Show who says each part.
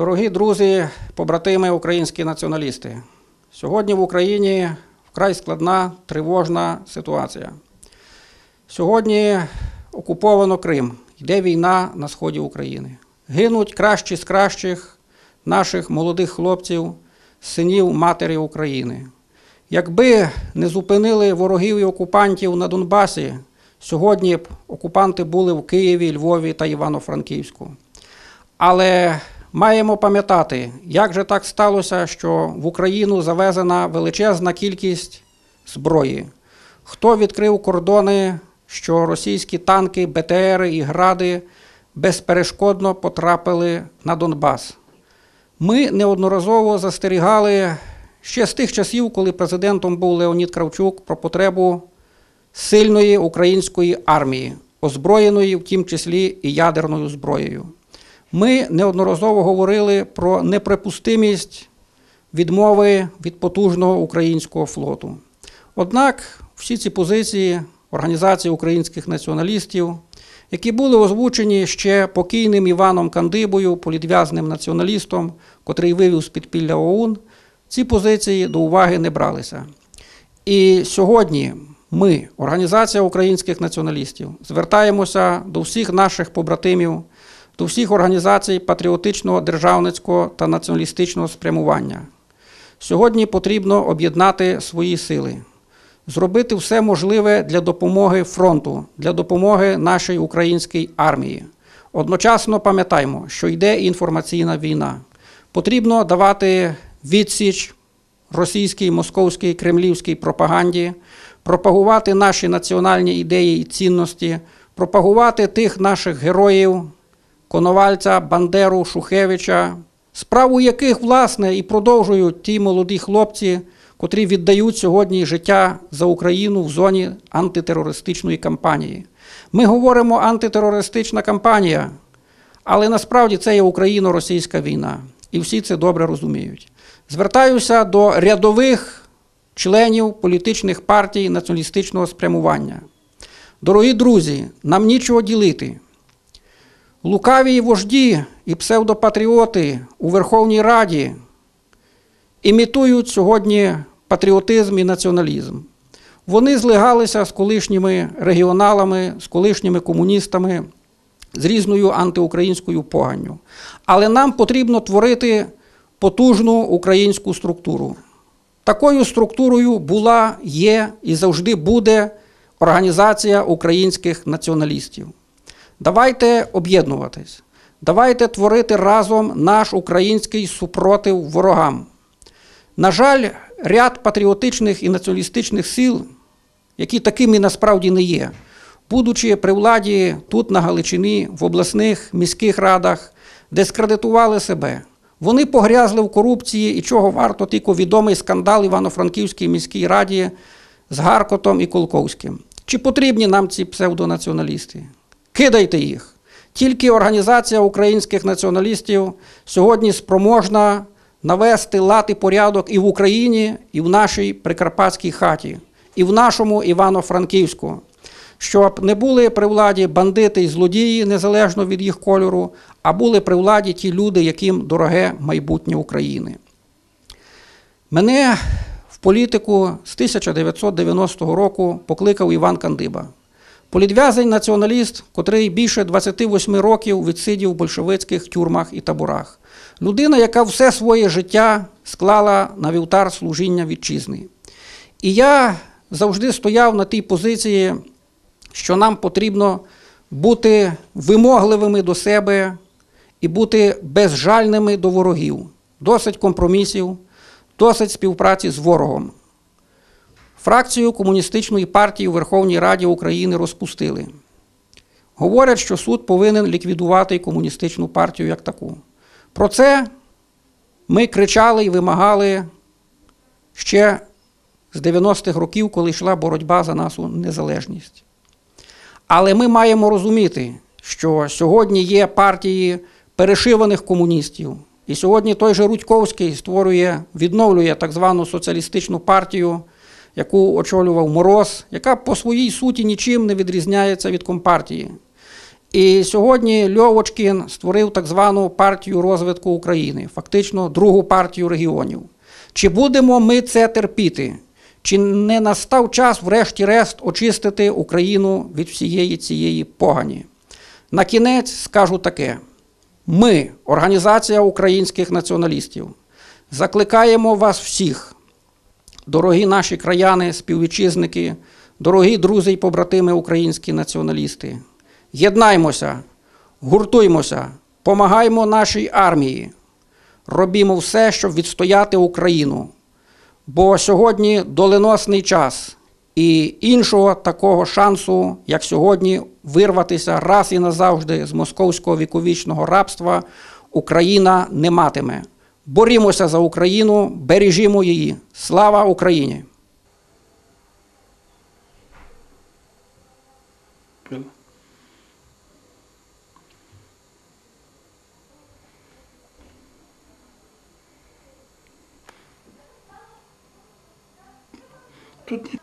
Speaker 1: Дорогі друзі, побратими, українські націоналісти. Сьогодні в Україні вкрай складна тривожна ситуація. Сьогодні окуповано Крим, йде війна на сході України. Гинуть кращі з кращих наших молодих хлопців, синів матері України. Якби не зупинили ворогів і окупантів на Донбасі, сьогодні б окупанти були в Києві, Львові та Івано-Франківську. Але маємо пам'ятати, як же так сталося, що в Україну завезена величезна кількість зброї. Хто відкрив кордони, що російські танки, БТРи і гради безперешкодно потрапили на Донбас? Ми неодноразово застерігали ще з тих часів, коли президентом був Леонід Кравчук, про потребу сильної української армії, озброєної в тім числі і ядерною зброєю. Ми неодноразово говорили про неприпустимість відмови від потужного українського флоту. Однак всі ці позиції Організації українських націоналістів, які були озвучені ще покійним Іваном Кандибою, політв'язним націоналістом, котрий вивів з підпілля ОУН, ці позиції до уваги не бралися. І сьогодні ми, Організація українських націоналістів, звертаємося до всіх наших побратимів, до всіх організацій патріотичного, державницького та націоналістичного спрямування. Сьогодні потрібно об'єднати свої сили, зробити все можливе для допомоги фронту, для допомоги нашій українській армії. Одночасно пам'ятаємо, що йде інформаційна війна. Потрібно давати відсіч російській, московській, кремлівській пропаганді, пропагувати наші національні ідеї і цінності, пропагувати тих наших героїв, Коновальця, Бандеру, Шухевича, справу яких, власне, і продовжують ті молоді хлопці, котрі віддають сьогодні життя за Україну в зоні антитерористичної кампанії. Ми говоримо антитерористична кампанія, але насправді це є україно-російська війна, і всі це добре розуміють. Звертаюся до рядових членів політичних партій націоналістичного спрямування. Дорогі друзі, нам нічого ділити. Лукаві вожді і псевдопатріоти у Верховній Раді імітують сьогодні патріотизм і націоналізм. Вони злигалися з колишніми регіоналами, з колишніми комуністами, з різною антиукраїнською поганню. Але нам потрібно творити потужну українську структуру. Такою структурою була, є і завжди буде Організація українських націоналістів. Давайте об'єднуватись, давайте творити разом наш український супротив ворогам. На жаль, ряд патріотичних і націоналістичних сил, які такими насправді не є, будучи при владі тут, на Галичині, в обласних міських радах, дискредитували себе. Вони погрязли в корупції, і чого варто тільки відомий скандал Івано-Франківській міській раді з Гаркотом і Колковським. Чи потрібні нам ці псевдонаціоналісти? Кидайте їх. Тільки Організація українських націоналістів сьогодні спроможна навести лад і порядок і в Україні, і в нашій прикарпатській хаті, і в нашому Івано-Франківську, щоб не були при владі бандити і злодії незалежно від їх кольору, а були при владі ті люди, яким дороге майбутнє України. Мене в політику з 1990 року покликав Іван Кандиба. Політв'язень націоналіст, котрий більше 28 років відсидів в большевицьких тюрмах і таборах. Людина, яка все своє життя склала на вівтар служіння вітчизни. І я завжди стояв на тій позиції, що нам потрібно бути вимогливими до себе і бути безжальними до ворогів. Досить компромісів, досить співпраці з ворогом. Фракцію Комуністичної партії у Верховній Раді України розпустили. Говорять, що суд повинен ліквідувати комуністичну партію як таку. Про це ми кричали і вимагали ще з 90-х років, коли йшла боротьба за нашу незалежність. Але ми маємо розуміти, що сьогодні є партії перешиваних комуністів. І сьогодні той же Рудьковський створює, відновлює так звану соціалістичну партію яку очолював Мороз, яка по своїй суті нічим не відрізняється від Компартії. І сьогодні Льовочкін створив так звану партію розвитку України, фактично другу партію регіонів. Чи будемо ми це терпіти? Чи не настав час, врешті-решт, очистити Україну від всієї цієї погані? На кінець скажу таке: ми, Організація українських націоналістів, закликаємо вас всіх, дорогі наші краяни, співвітчизники, дорогі друзі і побратими українські націоналісти. Єднаймося, гуртуймося, помагаймо нашій армії, робімо все, щоб відстояти Україну. Бо сьогодні доленосний час, і іншого такого шансу, як сьогодні, вирватися раз і назавжди з московського віковічного рабства, Україна не матиме. Борімося за Україну, бережімо її. Слава Україні!
Speaker 2: Тут